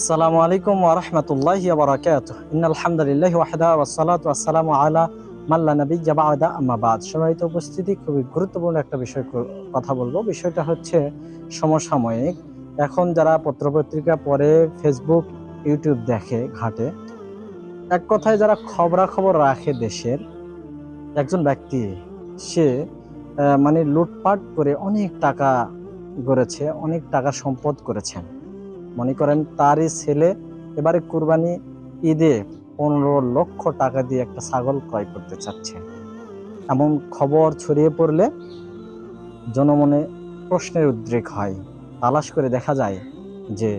আসসালামু আলাইকুম ওরহমতুল্লাহ বারাকাত আলহামদুলিল্লাহ ওয়াহদা ওয়াসালাত ওয়াসালামু আলা মাল্লা নবী জাবাদা আম্মাবাদ সম্মানিত উপস্থিতি, খুবই গুরুত্বপূর্ণ একটা বিষয় কথা বলব। বিষয়টা হচ্ছে সমসাময়িক। এখন যারা পত্রপত্রিকা পড়ে ফেসবুক ইউটিউব দেখে ঘাটে, এক কথায় যারা খবরাখবর রাখে দেশের, একজন ব্যক্তি, সে মানে লুটপাট করে অনেক টাকা গড়েছে, অনেক টাকা সম্পদ করেছেন। মনে করেন তারই ছেলে, এবারে কুরবানি ঈদে পনেরো লক্ষ টাকা দিয়ে একটা ছাগল ক্রয় করতে চাচ্ছে। এমন খবর ছড়িয়ে পড়লে জনমনে প্রশ্নের উদ্রেক হয়। তালাশ করে দেখা যায় যে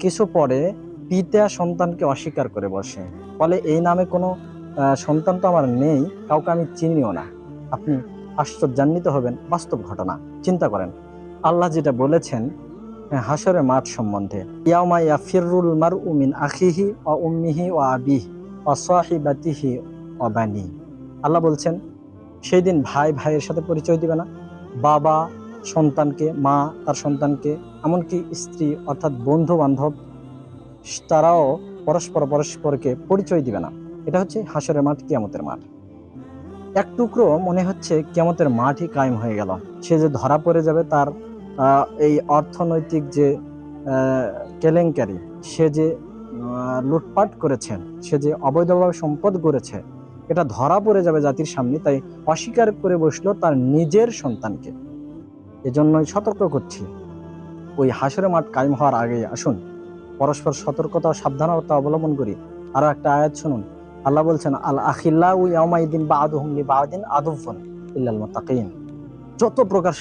কিছু পরে পিতা সন্তানকে অস্বীকার করে বসে। ফলে এই নামে কোনো সন্তান তো আমার নেই, কাউকে আমি চিনিও না। আপনি আশ্চর্যান্বিত হবেন, বাস্তব ঘটনা। চিন্তা করেন, আল্লাহ যেটা বলেছেন হাসরের মাঠ সম্বন্ধে। ইয়াউমা ইয়াফিরুল মারউ মিন আখিহি ওয়া উম্মিহি ওয়া আবিহি ওয়া সাহিবাতিহি ওয়া বানি। আল্লাহ বলছেন, সেই দিন ভাই ভাইয়ের সাথে পরিচয় দিবে না। বাবা সন্তানকে, মা তার সন্তানকে, এমনকি স্ত্রী অর্থাৎ বন্ধু বান্ধব তারাও পরস্পর পরস্পরকে পরিচয় দিবে না। এটা হচ্ছে হাসরের মাঠ, কিয়ামতের মাঠ। এক টুকরো মনে হচ্ছে কিয়ামতের মাঠই কায়েম হয়ে গেল। সে যে ধরা পড়ে যাবে তার এই অর্থনৈতিক যে কেলেঙ্কারি, সে যে লুটপাট করেছেন, সে যে অবৈধভাবে সম্পদ গড়েছে, এটা ধরা পড়ে যাবে জাতির সামনে, তাই অস্বীকার করে বসল তার নিজের সন্তানকে। এজন্যই সতর্ক করছি। ওই হাসরে মাঠ কায়েম হওয়ার আগে আসুন। পরস্পর সতর্কতা সাবধানতা অবলম্বন করি। আরও একটা আয়াত শুনুন। আল্লাহ বলছেন, আল আখিল্লা ইয়াউমাইদিন বা লিবাদিন আদুফুন ইল্লাল মুত্তাকিন। যত প্রকার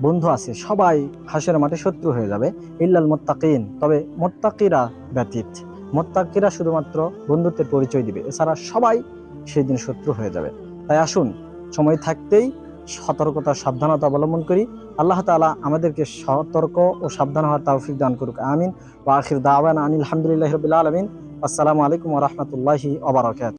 বন্ধু আছে, সবাই হাসের মাঠে শত্রু হয়ে যাবে। ইল্লাল মোত্তাকিন, তবে মোত্তাকিরা ব্যতীত। মোত্তাকিরা শুধুমাত্র বন্ধুত্বের পরিচয় দিবে, এছাড়া সবাই সেই দিন শত্রু হয়ে যাবে। তাই আসুন, সময় থাকতেই সতর্কতা, সাবধানতা অবলম্বন করি। আল্লাহ তাআলা আমাদেরকে সতর্ক ও সাবধান হওয়ার তৌফিক দান করুক, আমিন। ওয়া আখির দাওয়ানা আনিল হামদুলিল্লাহি রাব্বিল আলামিন। আসসালামু আলাইকুম রাহমাতুল্লাহি ওয়া বারাকাতুহু।